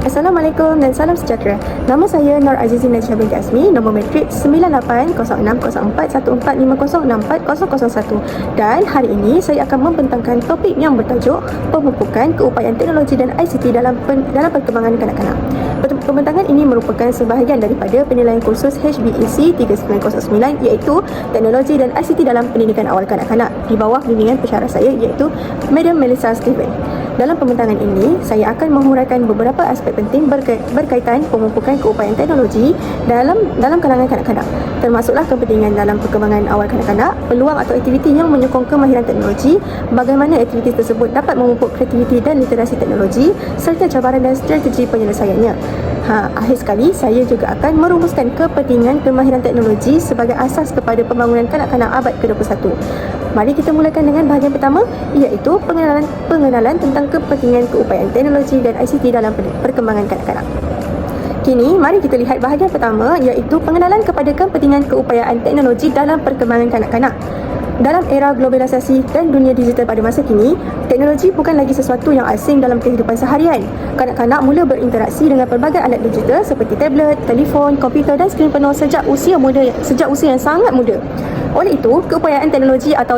Assalamualaikum dan salam sejahtera. Nama saya Nur Azizi Najah binti Azmi, nombor matrik 9806041450640001 dan hari ini saya akan membentangkan topik yang bertajuk pemupukan keupayaan teknologi dan ICT dalam pen, dalam perkembangan kanak-kanak. Pembentangan ini merupakan sebahagian daripada penilaian kursus HBEC 3909 iaitu Teknologi dan ICT dalam Pendidikan Awal Kanak-kanak di bawah bimbingan pensyarah saya iaitu Madam Melissa Steven. Dalam pembentangan ini, saya akan menghuraikan beberapa aspek penting berkaitan pemupukan keupayaan teknologi dalam dalam kalangan kanak-kanak. Termasuklah kepentingan dalam perkembangan awal kanak-kanak, peluang atau aktiviti yang menyokong kemahiran teknologi, bagaimana aktiviti tersebut dapat memupuk kreativiti dan literasi teknologi, serta cabaran dan strategi penyelesaiannya. Ha, akhir sekali, saya juga akan merumuskan kepentingan kemahiran teknologi sebagai asas kepada pembangunan kanak-kanak abad ke-21. Mari kita mulakan dengan bahagian pertama iaitu pengenalan pengenalan tentang kepentingan keupayaan teknologi dan ICT dalam perkembangan kanak-kanak. Kini, mari kita lihat bahagian pertama iaitu pengenalan kepada kepentingan keupayaan teknologi dalam perkembangan kanak-kanak. Dalam era globalisasi dan dunia digital pada masa kini, teknologi bukan lagi sesuatu yang asing dalam kehidupan seharian. Kanak-kanak mula berinteraksi dengan pelbagai alat digital seperti tablet, telefon, komputer dan skrin penuh sejak usia muda sejak usia yang sangat muda. Oleh itu, keupayaan teknologi atau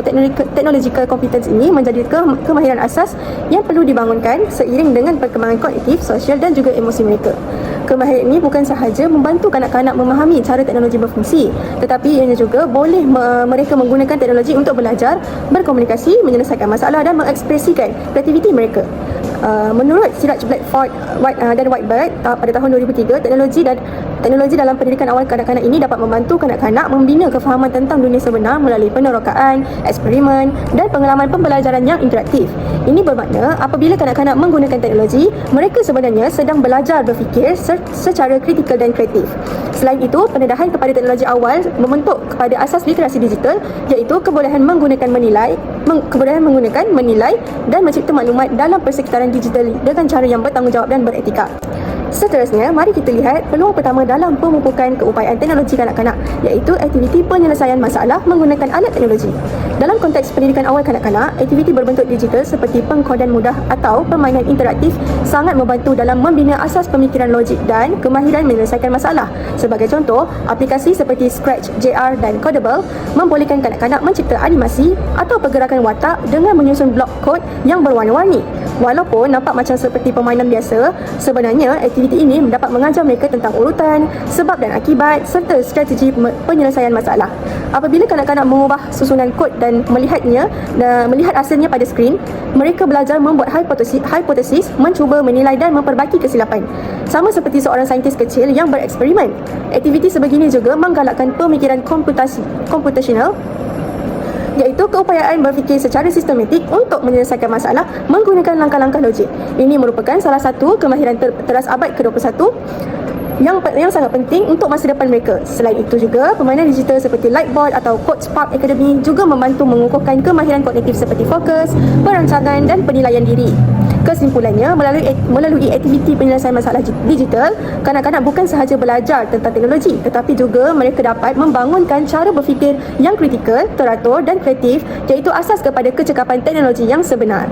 technological competence ini menjadi ke kemahiran asas yang perlu dibangunkan seiring dengan perkembangan kognitif, sosial dan juga emosi mereka. Kemahiran ini bukan sahaja membantu kanak-kanak memahami cara teknologi berfungsi, tetapi ianya juga boleh me mereka menggunakan teknologi untuk belajar, berkomunikasi, menyelesaikan masalah dan mengekspresikan kreativiti mereka. Uh, menurut Siraj Blackford uh, dan Whitebird uh, pada tahun 2003, teknologi dan teknologi dalam pendidikan awal kanak-kanak ini dapat membantu kanak-kanak membina kefahaman tentang dunia sebenar melalui penerokaan, eksperimen dan pengalaman pembelajaran yang interaktif. Ini bermakna apabila kanak-kanak menggunakan teknologi, mereka sebenarnya sedang belajar berfikir secara kritikal dan kreatif. Selain itu, pendedahan kepada teknologi awal membentuk kepada asas literasi digital iaitu kebolehan menggunakan menilai, meng- kebolehan menggunakan, menilai dan mencipta maklumat dalam persekitaran digital dengan cara yang bertanggungjawab dan beretika. Seterusnya, mari kita lihat peluang pertama dalam pemupukan keupayaan teknologi kanak-kanak iaitu aktiviti penyelesaian masalah menggunakan alat teknologi. Dalam konteks pendidikan awal kanak-kanak, aktiviti berbentuk digital seperti pengkodan mudah atau permainan interaktif sangat membantu dalam membina asas pemikiran logik dan kemahiran menyelesaikan masalah. Sebagai contoh, aplikasi seperti Scratch, JR dan Codable membolehkan kanak-kanak mencipta animasi atau pergerakan watak dengan menyusun blok kod yang berwarna-warni. Walaupun nampak macam seperti permainan biasa, sebenarnya aktiviti ini dapat mengajar mereka tentang urutan, sebab dan akibat serta strategi penyelesaian masalah. Apabila kanak-kanak mengubah susunan kod dan melihatnya dan melihat hasilnya pada skrin, mereka belajar membuat hipotesis, hipotesis, mencuba menilai dan memperbaiki kesilapan. Sama seperti seorang saintis kecil yang bereksperimen. Aktiviti sebegini juga menggalakkan pemikiran komputasi, computational iaitu keupayaan berfikir secara sistematik untuk menyelesaikan masalah menggunakan langkah-langkah logik. Ini merupakan salah satu kemahiran ter- teras abad ke-21 yang yang sangat penting untuk masa depan mereka. Selain itu juga, permainan digital seperti Lightboard atau Code Spark Academy juga membantu mengukuhkan kemahiran kognitif seperti fokus, perancangan dan penilaian diri. Kesimpulannya, melalui melalui aktiviti penyelesaian masalah digital, kanak-kanak bukan sahaja belajar tentang teknologi, tetapi juga mereka dapat membangunkan cara berfikir yang kritikal, teratur dan kreatif iaitu asas kepada kecekapan teknologi yang sebenar.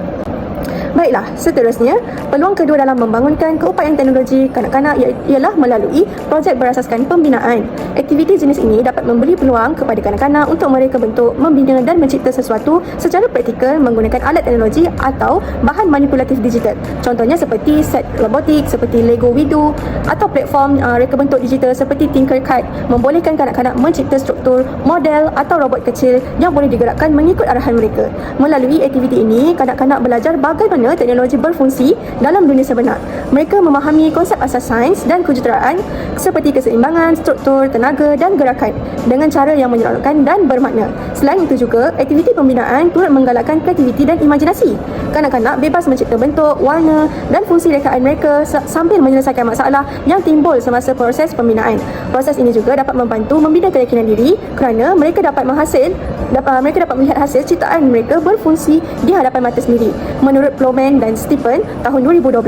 Baiklah, seterusnya, peluang kedua dalam membangunkan keupayaan teknologi kanak-kanak ialah melalui projek berasaskan pembinaan. Aktiviti jenis ini dapat memberi peluang kepada kanak-kanak untuk mereka bentuk, membina dan mencipta sesuatu secara praktikal menggunakan alat teknologi atau bahan manipulatif digital. Contohnya seperti set robotik, seperti Lego Widow atau platform uh, reka bentuk digital seperti Tinkercad membolehkan kanak-kanak mencipta struktur, model atau robot kecil yang boleh digerakkan mengikut arahan mereka. Melalui aktiviti ini, kanak-kanak belajar bagaimana bagaimana teknologi berfungsi dalam dunia sebenar. Mereka memahami konsep asas sains dan kejuruteraan seperti keseimbangan, struktur, tenaga dan gerakan dengan cara yang menyeronokkan dan bermakna. Selain itu juga, aktiviti pembinaan turut menggalakkan kreativiti dan imajinasi. Kanak-kanak bebas mencipta bentuk, warna dan fungsi rekaan mereka sambil menyelesaikan masalah yang timbul semasa proses pembinaan. Proses ini juga dapat membantu membina keyakinan diri kerana mereka dapat menghasil dapat mereka dapat melihat hasil ciptaan mereka berfungsi di hadapan mata sendiri. Menurut Roman dan Stephen tahun 2012,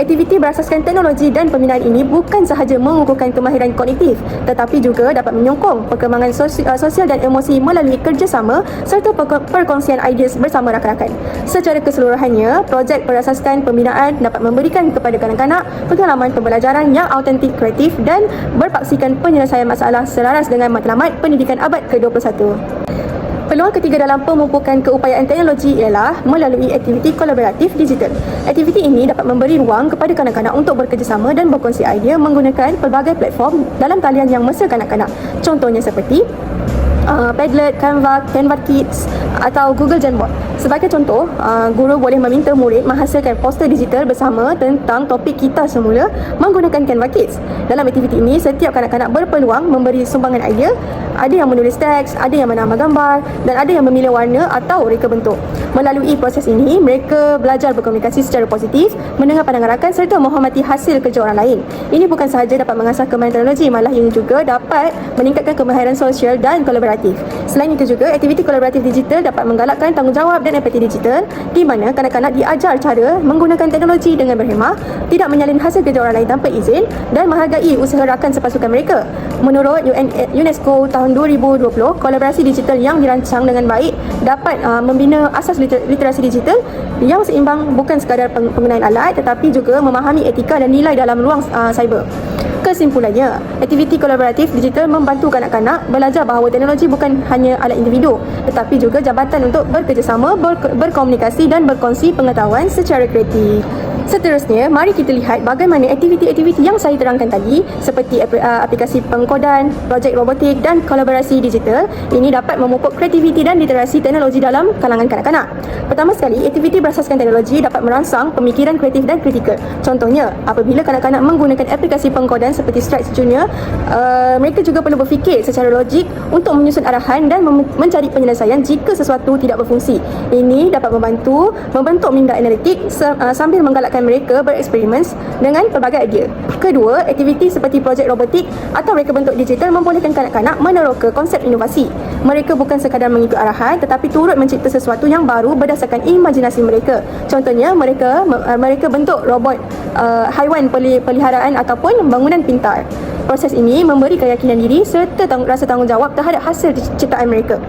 aktiviti berasaskan teknologi dan pembinaan ini bukan sahaja mengukuhkan kemahiran kognitif tetapi juga dapat menyokong perkembangan sosial, sosial dan emosi melalui kerjasama serta perkongsian idea bersama rakan-rakan. Secara keseluruhannya, projek berasaskan pembinaan dapat memberikan kepada kanak-kanak pengalaman pembelajaran yang autentik, kreatif dan berpaksikan penyelesaian masalah selaras dengan matlamat pendidikan abad ke-21. Peluang ketiga dalam pemupukan keupayaan teknologi ialah melalui aktiviti kolaboratif digital. Aktiviti ini dapat memberi ruang kepada kanak-kanak untuk bekerjasama dan berkongsi idea menggunakan pelbagai platform dalam talian yang mesra kanak-kanak. Contohnya seperti uh, Padlet, Canva, Canva Kids atau Google Jamboard. Sebagai contoh, uh, guru boleh meminta murid menghasilkan poster digital bersama tentang topik kita semula menggunakan Canva Kids. Dalam aktiviti ini, setiap kanak-kanak berpeluang memberi sumbangan idea ada yang menulis teks, ada yang menambah gambar dan ada yang memilih warna atau reka bentuk. Melalui proses ini, mereka belajar berkomunikasi secara positif, mendengar pandangan rakan serta menghormati hasil kerja orang lain. Ini bukan sahaja dapat mengasah kemahiran teknologi, malah ini juga dapat meningkatkan kemahiran sosial dan kolaboratif. Selain itu juga, aktiviti kolaboratif digital dapat menggalakkan tanggungjawab dan empati digital di mana kanak-kanak diajar cara menggunakan teknologi dengan berhemah, tidak menyalin hasil kerja orang lain tanpa izin dan menghargai usaha rakan sepasukan mereka. Menurut UNESCO tahun tahun 2020, kolaborasi digital yang dirancang dengan baik dapat uh, membina asas liter- literasi digital yang seimbang bukan sekadar penggunaan alat tetapi juga memahami etika dan nilai dalam ruang uh, cyber. Kesimpulannya, aktiviti kolaboratif digital membantu kanak-kanak belajar bahawa teknologi bukan hanya alat individu tetapi juga jabatan untuk bekerjasama, ber- berkomunikasi dan berkongsi pengetahuan secara kreatif. Seterusnya, mari kita lihat bagaimana aktiviti-aktiviti yang saya terangkan tadi seperti uh, aplikasi pengkodan, projek robotik dan kolaborasi digital ini dapat memupuk kreativiti dan literasi teknologi dalam kalangan kanak-kanak. Pertama sekali, aktiviti berasaskan teknologi dapat merangsang pemikiran kreatif dan kritikal. Contohnya, apabila kanak-kanak menggunakan aplikasi pengkodan seperti Strides Junior, uh, mereka juga perlu berfikir secara logik untuk menyusun arahan dan mencari penyelesaian jika sesuatu tidak berfungsi. Ini dapat membantu membentuk minda analitik uh, sambil menggalakkan membolehkan mereka bereksperimen dengan pelbagai idea. Kedua, aktiviti seperti projek robotik atau reka bentuk digital membolehkan kanak-kanak meneroka konsep inovasi. Mereka bukan sekadar mengikut arahan tetapi turut mencipta sesuatu yang baru berdasarkan imajinasi mereka. Contohnya, mereka uh, mereka bentuk robot uh, haiwan peliharaan ataupun bangunan pintar. Proses ini memberi keyakinan diri serta tang- rasa tanggungjawab terhadap hasil ciptaan mereka.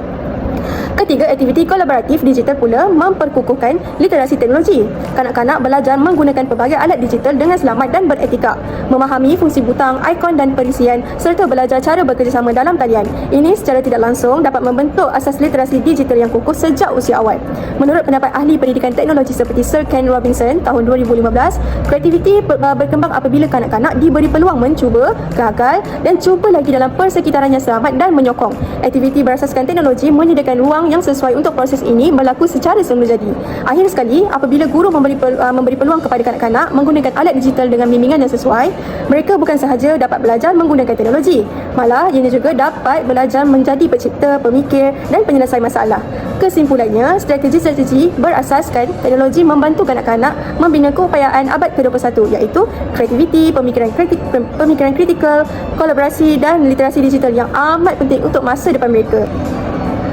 Ketiga, aktiviti kolaboratif digital pula memperkukuhkan literasi teknologi. Kanak-kanak belajar menggunakan pelbagai alat digital dengan selamat dan beretika, memahami fungsi butang, ikon dan perisian serta belajar cara bekerjasama dalam talian. Ini secara tidak langsung dapat membentuk asas literasi digital yang kukuh sejak usia awal. Menurut pendapat ahli pendidikan teknologi seperti Sir Ken Robinson tahun 2015, kreativiti berkembang apabila kanak-kanak diberi peluang mencuba, gagal dan cuba lagi dalam persekitaran yang selamat dan menyokong. Aktiviti berasaskan teknologi menyediakan ruang ruang yang sesuai untuk proses ini berlaku secara semula jadi. Akhir sekali, apabila guru memberi uh, memberi peluang kepada kanak-kanak menggunakan alat digital dengan bimbingan yang sesuai, mereka bukan sahaja dapat belajar menggunakan teknologi, malah ianya juga dapat belajar menjadi pencipta, pemikir dan penyelesai masalah. Kesimpulannya, strategi-strategi berasaskan teknologi membantu kanak-kanak membina keupayaan abad ke-21 iaitu kreativiti, pemikiran kritik, pemikiran kritikal, kolaborasi dan literasi digital yang amat penting untuk masa depan mereka.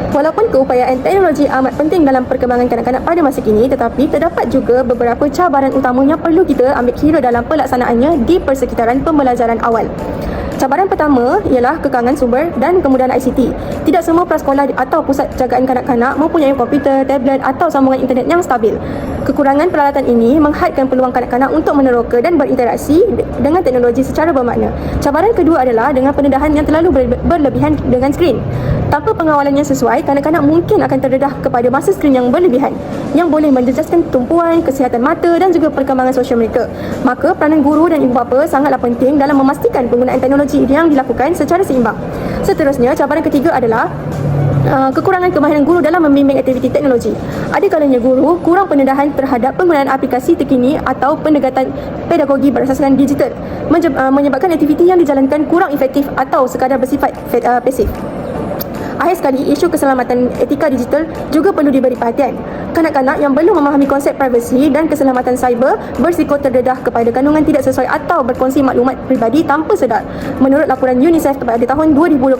Walaupun keupayaan teknologi amat penting dalam perkembangan kanak-kanak pada masa kini tetapi terdapat juga beberapa cabaran utama yang perlu kita ambil kira dalam pelaksanaannya di persekitaran pembelajaran awal. Cabaran pertama ialah kekangan sumber dan kemudahan ICT. Tidak semua prasekolah atau pusat jagaan kanak-kanak mempunyai komputer, tablet atau sambungan internet yang stabil. Kekurangan peralatan ini menghadkan peluang kanak-kanak untuk meneroka dan berinteraksi dengan teknologi secara bermakna. Cabaran kedua adalah dengan pendedahan yang terlalu berlebihan dengan skrin. Tanpa pengawalan yang sesuai, kanak-kanak mungkin akan terdedah kepada masa skrin yang berlebihan yang boleh menjejaskan tumpuan, kesihatan mata dan juga perkembangan sosial mereka. Maka peranan guru dan ibu bapa sangatlah penting dalam memastikan penggunaan teknologi yang dilakukan secara seimbang. Seterusnya, cabaran ketiga adalah Uh, kekurangan kemahiran guru dalam membimbing aktiviti teknologi. Ada kalanya guru kurang pendedahan terhadap penggunaan aplikasi terkini atau pendekatan pedagogi berasaskan digital uh, menyebabkan aktiviti yang dijalankan kurang efektif atau sekadar bersifat uh, pasif. Akhir sekali, isu keselamatan etika digital juga perlu diberi perhatian. Kanak-kanak yang belum memahami konsep privasi dan keselamatan cyber bersiko terdedah kepada kandungan tidak sesuai atau berkongsi maklumat pribadi tanpa sedar. Menurut laporan UNICEF pada tahun 2021,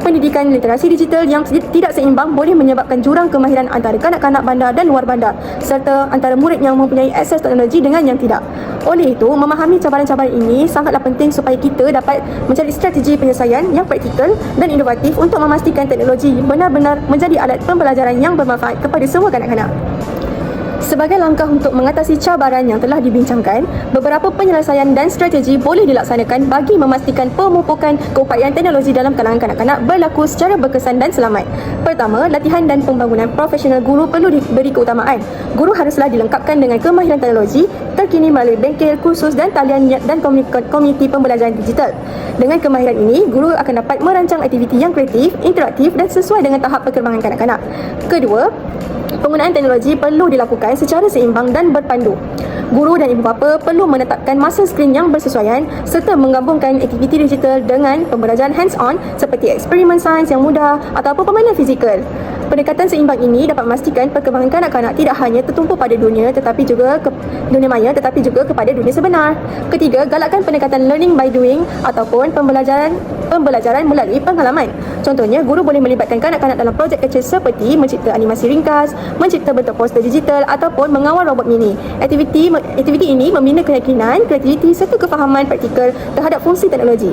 pendidikan literasi digital yang tidak seimbang boleh menyebabkan jurang kemahiran antara kanak-kanak bandar dan luar bandar serta antara murid yang mempunyai akses teknologi dengan yang tidak. Oleh itu, memahami cabaran-cabaran ini sangatlah penting supaya kita dapat mencari strategi penyelesaian yang praktikal dan inovatif untuk memastikan teknologi benar-benar menjadi alat pembelajaran yang bermanfaat kepada semua kanak-kanak. Sebagai langkah untuk mengatasi cabaran yang telah dibincangkan, beberapa penyelesaian dan strategi boleh dilaksanakan bagi memastikan pemupukan keupayaan teknologi dalam kalangan kanak-kanak berlaku secara berkesan dan selamat. Pertama, latihan dan pembangunan profesional guru perlu diberi keutamaan. Guru haruslah dilengkapkan dengan kemahiran teknologi terkini melalui bengkel, kursus dan talian ya- dan komuniti pembelajaran digital. Dengan kemahiran ini, guru akan dapat merancang aktiviti yang kreatif, interaktif dan sesuai dengan tahap perkembangan kanak-kanak. Kedua, penggunaan teknologi perlu dilakukan secara seimbang dan berpandu. Guru dan ibu bapa perlu menetapkan masa skrin yang bersesuaian serta menggabungkan aktiviti digital dengan pembelajaran hands-on seperti eksperimen sains yang mudah ataupun permainan fizikal. Pendekatan seimbang ini dapat memastikan perkembangan kanak-kanak tidak hanya tertumpu pada dunia tetapi juga ke dunia maya tetapi juga kepada dunia sebenar. Ketiga, galakkan pendekatan learning by doing ataupun pembelajaran pembelajaran melalui pengalaman. Contohnya, guru boleh melibatkan kanak-kanak dalam projek kecil seperti mencipta animasi ringkas, mencipta bentuk poster digital ataupun mengawal robot mini. Aktiviti aktiviti ini membina keyakinan, kreativiti serta kefahaman praktikal terhadap fungsi teknologi.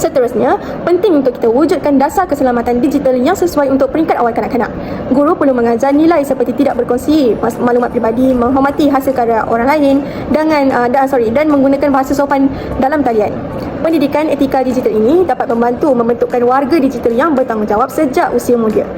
Seterusnya, penting untuk kita wujudkan dasar keselamatan digital yang sesuai untuk peringkat awal kanak-kanak. Guru perlu mengajar nilai seperti tidak berkongsi maklumat pribadi, menghormati hasil karya orang lain dengan uh, dan, sorry dan menggunakan bahasa sopan dalam talian. Pendidikan etika digital ini dapat membantu membentukkan warga digital yang bertanggungjawab sejak usia muda.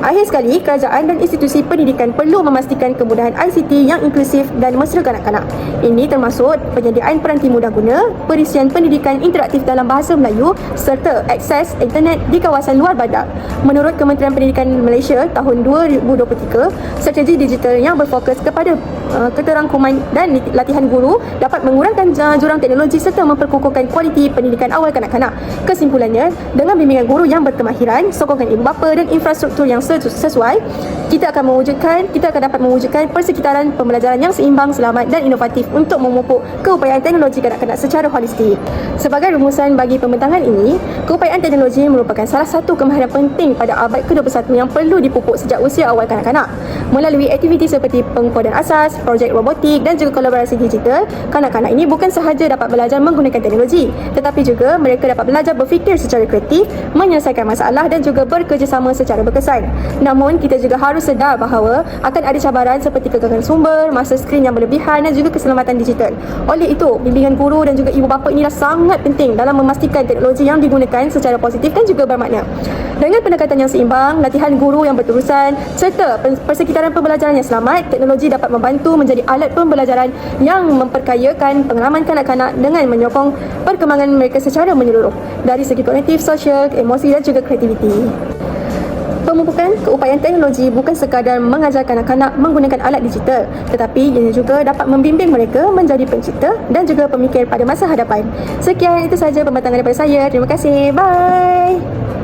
Akhir sekali, kerajaan dan institusi pendidikan perlu memastikan kemudahan ICT yang inklusif dan mesra kanak-kanak. Ini termasuk penyediaan peranti mudah guna, perisian pendidikan interaktif dalam bahasa Melayu serta akses internet di kawasan luar bandar. Menurut Kementerian Pendidikan Malaysia tahun 2023, strategi digital yang berfokus kepada uh, keterangkuman dan latihan guru dapat mengurangkan jurang teknologi serta memperkukuhkan kualiti pendidikan awal kanak-kanak. Kesimpulannya, dengan bimbingan guru yang berkemahiran, sokongan ibu bapa dan infrastruktur yang sesuai, kita akan mewujudkan kita akan dapat mewujudkan persekitaran pembelajaran yang seimbang, selamat dan inovatif untuk memupuk keupayaan teknologi kanak-kanak secara holistik. Sebagai rumusan bagi pembentangan ini, keupayaan teknologi merupakan salah satu kemahiran penting pada abad ke-21 yang perlu dipupuk sejak usia awal kanak-kanak. Melalui aktiviti seperti pengkodan asas, projek robotik dan juga kolaborasi digital, kanak-kanak ini bukan sahaja dapat belajar menggunakan teknologi, tetapi juga mereka dapat belajar berfikir secara kreatif, menyelesaikan masalah dan juga bekerjasama secara berkesan. Namun kita juga harus sedar bahawa akan ada cabaran seperti kegagalan sumber, masa skrin yang berlebihan dan juga keselamatan digital. Oleh itu, bimbingan guru dan juga ibu bapa inilah sangat penting dalam memastikan teknologi yang digunakan secara positif dan juga bermakna. Dengan pendekatan yang seimbang, latihan guru yang berterusan serta persekitaran pembelajaran yang selamat, teknologi dapat membantu menjadi alat pembelajaran yang memperkayakan pengalaman kanak-kanak dengan menyokong perkembangan mereka secara menyeluruh dari segi kognitif, sosial, emosi dan juga kreativiti. Pemupukan keupayaan teknologi bukan sekadar mengajar kanak-kanak menggunakan alat digital tetapi ia juga dapat membimbing mereka menjadi pencipta dan juga pemikir pada masa hadapan. Sekian itu sahaja pembatangan daripada saya. Terima kasih. Bye.